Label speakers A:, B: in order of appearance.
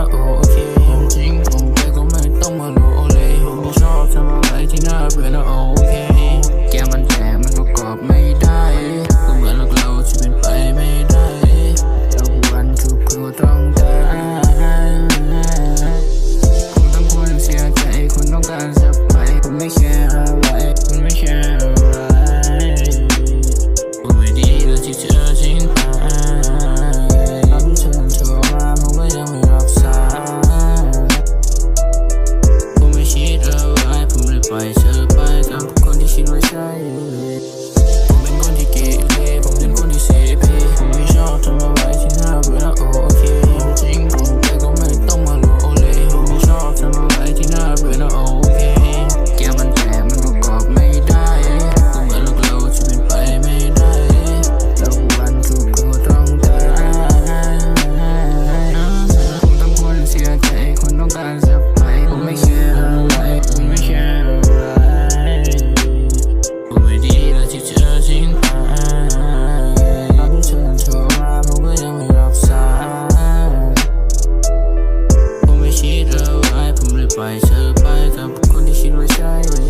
A: uh oh. ไปล่อยเธอไปกับคนที่คิดว่าใช่